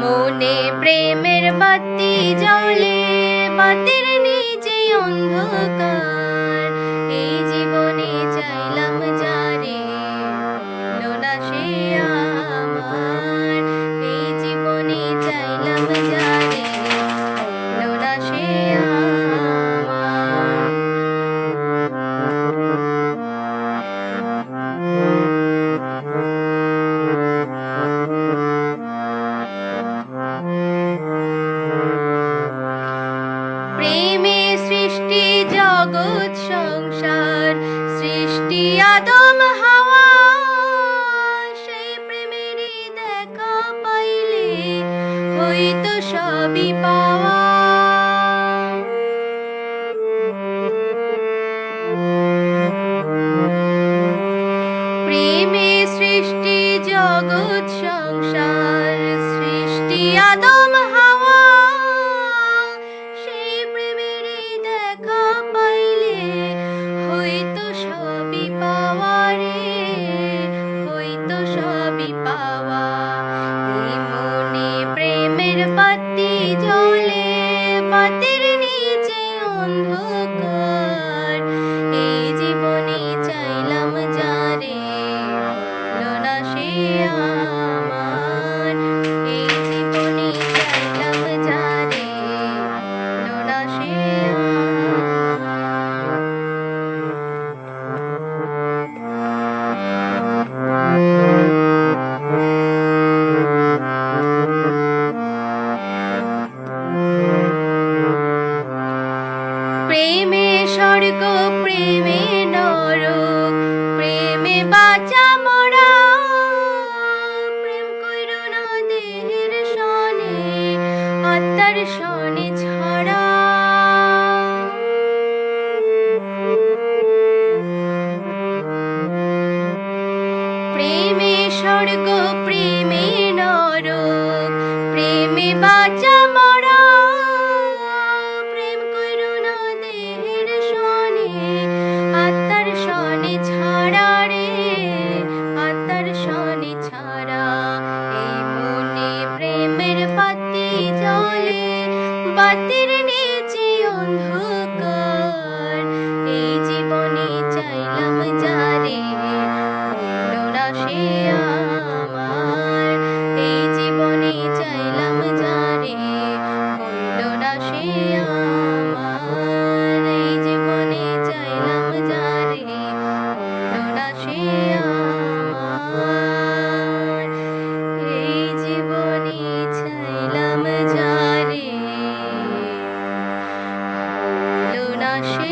মনে প্রেমের বাতি জ্বলে বাতির কদম হাওয়া সেই প্রেমেরই দেখা পাইলে হইতো সবই পাওয়া। সৃষ্টি জগৎ সংসার সৃষ্টি আদম আত্মার সনে ছড়া। প্রেমে স্বর্গ প্রেমে নরক প্রেমে বাঁচা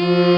you.